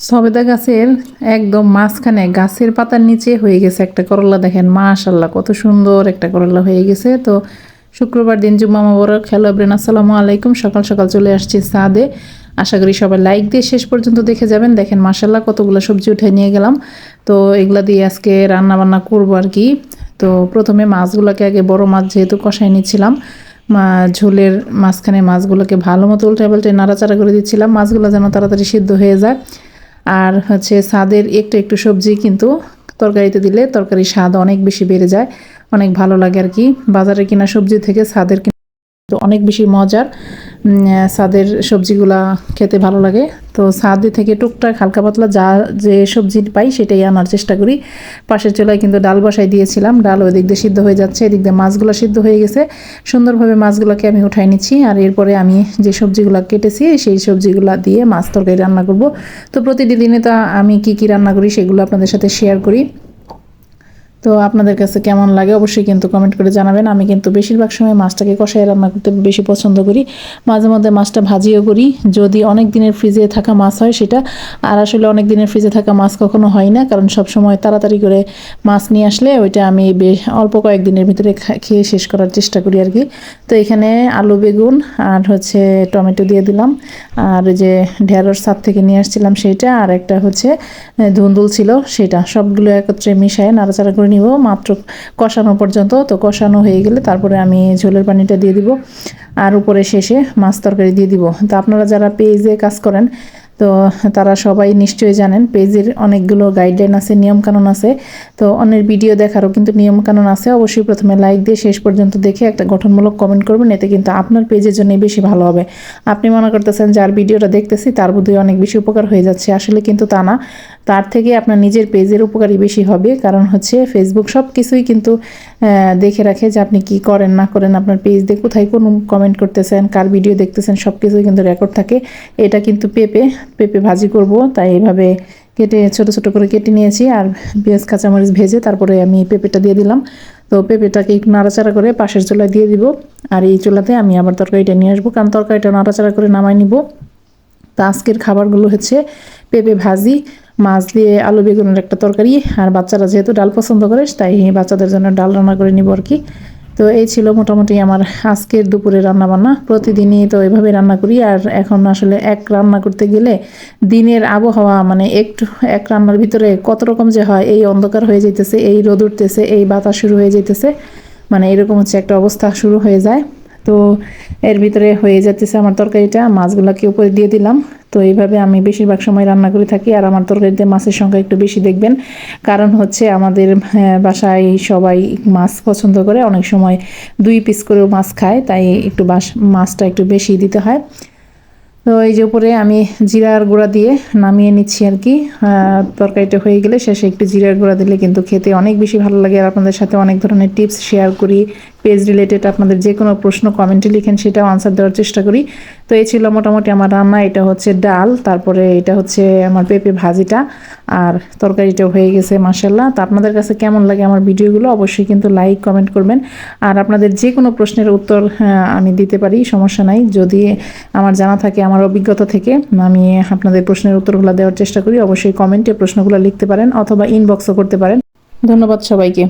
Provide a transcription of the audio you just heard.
সবেদা গাছের একদম মাঝখানে গাছের পাতার নিচে হয়ে গেছে একটা করলা। দেখেন মাশাল্লাহ কত সুন্দর একটা করলা হয়ে গেছে। তো শুক্রবার দিন জুম্মা মোবারক। হ্যালো ব্রেন আসসালামু আলাইকুম। সকাল সকাল চলে আসছি সাদে। আশা করি সবাই লাইক দিয়ে শেষ পর্যন্ত দেখে যাবেন। দেখেন মাশাল্লাহ কতগুলো সবজি উঠে নিয়ে গেলাম। তো এগুলা দিয়ে আজকে রান্না বান্না করব আর কি। তো প্রথমে মাছগুলোকে আগে বড় মাছ যেহেতু কষাই নিচ্ছিলাম ঝোলের মাঝখানে মাছগুলোকে ভালো মতো উল্টে পাল্টে নাড়াচাড়া করে দিচ্ছিলাম। মাছগুলো যেন তাড়াতাড়ি সিদ্ধ হয়ে যায়। আর হচ্ছে স্বাদের একটু একটু সবজি কিন্তু তরকারিতে দিলে তরকারির স্বাদ অনেক বেশি বেড়ে যায়, অনেক ভালো লাগে আর কি। বাজারে কিনা সবজি থেকে স্বাদের কিন্তু অনেক বেশি মজার। আহ, সবজিগুলা খেতে ভালো লাগে। তো স্বাদে থেকে টুকটাক হালকা পাতলা যা যে সবজি পাই সেটাই আনার চেষ্টা করি। পাশের চুলায় কিন্তু ডাল বসাই দিয়েছিলাম। ডাল ওই দিক দিয়ে সিদ্ধ হয়ে যাচ্ছে এদিক দিয়ে মাছগুলো সিদ্ধ হয়ে গেছে। সুন্দরভাবে মাছগুলোকে আমি উঠাই নিচ্ছি আর এরপরে আমি যে সবজিগুলো কেটেছি সেই সবজিগুলো দিয়ে মাছ তরকারি রান্না করব। তো প্রতিটি দিনে তো আমি কি কি রান্না করি সেগুলো আপনাদের সাথে শেয়ার করি। তো আপনাদের কাছে কেমন লাগে অবশ্যই কিন্তু কমেন্ট করে জানাবেন। আমি কিন্তু বেশিরভাগ সময় মাছটাকে কষাই রান্না করতে বেশি পছন্দ করি। মাঝে মধ্যে মাছটা ভাজিও করি। যদি অনেক দিনের ফ্রিজে থাকা মাছ হয় সেটা, আর আসলে অনেক দিনের ফ্রিজে থাকা মাছ কখনো হয় না, কারণ সব সময় তাড়াতাড়ি করে মাছ নিয়ে আসলে ওইটা আমি বেশ অল্প কয়েকদিনের ভিতরে খেয়ে শেষ করার চেষ্টা করি আর কি। তো এখানে আলু, বেগুন আর হচ্ছে টমেটো দিয়ে দিলাম। আর যে ঢেঁড়স সাত থেকে নিয়ে আসছিলাম সেইটা, আর একটা হচ্ছে ধুন্দুল ছিল, সেটা সবগুলো একত্রে মিশায় নাড়াচাড়া করে নিব, মাত্র কষানো পর্যন্ত। তো কষানো হয়ে গেলে তারপরে আমি ঝোলের পানিটা দিয়ে দিব। আর উপরে শেষে মাছ তরকারি দিয়ে দিব। তো আপনারা যারা পেজে কাজ করেন তো তারা সবাই নিশ্চয়ই জানেন, পেজের অনেকগুলো গাইডলাইন আছে, নিয়মকানুন আছে। তো অন্যের ভিডিও দেখারও কিন্তু নিয়মকানুন আছে। অবশ্যই প্রথমে লাইক দিয়ে শেষ পর্যন্ত দেখে একটা গঠনমূলক কমেন্ট করবেন, এতে কিন্তু আপনার পেজের জন্যই বেশি ভালো হবে। আপনি মনে করতেছেন যার ভিডিওটা দেখতেছি, তার বোধহয় অনেক বেশি উপকার হয়ে যাচ্ছে। আসলে কিন্তু তা না। তার থেকে আপনার নিজের পেজের উপকারই বেশি হবে। কারণ হচ্ছে ফেসবুক সব কিছুই কিন্তু দেখে রাখে যে আপনি কি করেন, না করেন, আপনার পেজ দিয়ে কোথায় কোন কমেন্ট করতেছেন, কার ভিডিও দেখতেছেন সব কিছুই কিন্তু রেকর্ড থাকে। এটা কিন্তু পেঁপে। পেঁপে ভাজি করব, তাই এইভাবে কেটে, ছোট ছোট করে কেটে নিয়েছি। আর পেঁয়াজ, কাঁচামরিচ ভেজে তারপরে আমি পেঁপেটা দিয়ে দিলাম। তো পেঁপেটাকে একটু নাড়াচাড়া করে পাশের চুলায় দিয়ে দিব। আর এই চুলাতে আমি আবার তরকারিটা নিয়ে আসব, কারণ তরকারিটা নাড়াচাড়া করে নামাই নিব। তো আজকের খাবারগুলো হচ্ছে পেঁপে ভাজি, মাছ দিয়ে আলু বেগুনের একটা তরকারি। আর বাচ্চারা যেহেতু ডাল পছন্দ করে, তাই বাচ্চাদের জন্য ডাল রান্না করে নিব আর কি। তো এই ছিল মোটামুটি আমার আজকের দুপুরে রান্না বান্না প্রতিদিনই তো এভাবে রান্না করি, আর এখন আসলে এক রান্না করতে গেলে দিনের আবহাওয়া মানে একটু এক রান্নার ভিতরে কত রকম যে হয়, এই অন্ধকার হয়ে যেতেছে এই রোদ উঠতেছে, এই বাতাস শুরু হয়ে যেতেছে মানে এরকম হচ্ছে একটা অবস্থা শুরু হয়ে যায়। তো এর ভিতরে হয়ে যাচ্ছে আমার তরকারিটা, মাছগুলোকে উপরে দিয়ে দিলাম। তো এইভাবে আমি বেশিরভাগ সময় রান্না করে থাকি আর আমার তরকারিতে মাছের সংখ্যা একটু বেশি দেখবেন। কারণ হচ্ছে আমাদের হ্যাঁ, বাসায় সবাই মাছ পছন্দ করে অনেক সময় দুই পিস করেও মাছ খায় তাই একটু বাস মাছটা একটু বেশি দিতে হয়। তো এই যে উপরে আমি জিরার গুঁড়া দিয়ে নামিয়ে নিচ্ছি আর কি। তরকারিটা হয়ে গেলে শেষে একটু জিরার গুঁড়া দিলে কিন্তু খেতে অনেক বেশি ভালো লাগে আর আপনাদের সাথে অনেক ধরনের টিপস শেয়ার করি পেজ রিলেটেড আপনাদের যে কোনো প্রশ্ন কমেন্টে লিখেন, সেটাও আনসার দেওয়ার চেষ্টা করি। তো এই ছিল মোটামুটি আমার রান্না, এটা হচ্ছে ডাল, তারপরে এটা হচ্ছে আমার পেঁপে ভাজিটা, আর তরকারিটাও হয়ে গেছে মাসাল্লাহ তো আপনাদের কাছে কেমন লাগে আমার ভিডিওগুলো, অবশ্যই কিন্তু লাইক কমেন্ট করবেন। আর আপনাদের যে কোনো প্রশ্নের উত্তর আমি দিতে পারি, সমস্যা নাই। যদি আমার জানা থাকে, আমার অভিজ্ঞতা থেকে, আমি আপনাদের প্রশ্নের উত্তরগুলো দেওয়ার চেষ্টা করি। অবশ্যই কমেন্টে প্রশ্নগুলো লিখতে পারেন, অথবা ইনবক্সও করতে পারেন। ধন্যবাদ সবাইকে।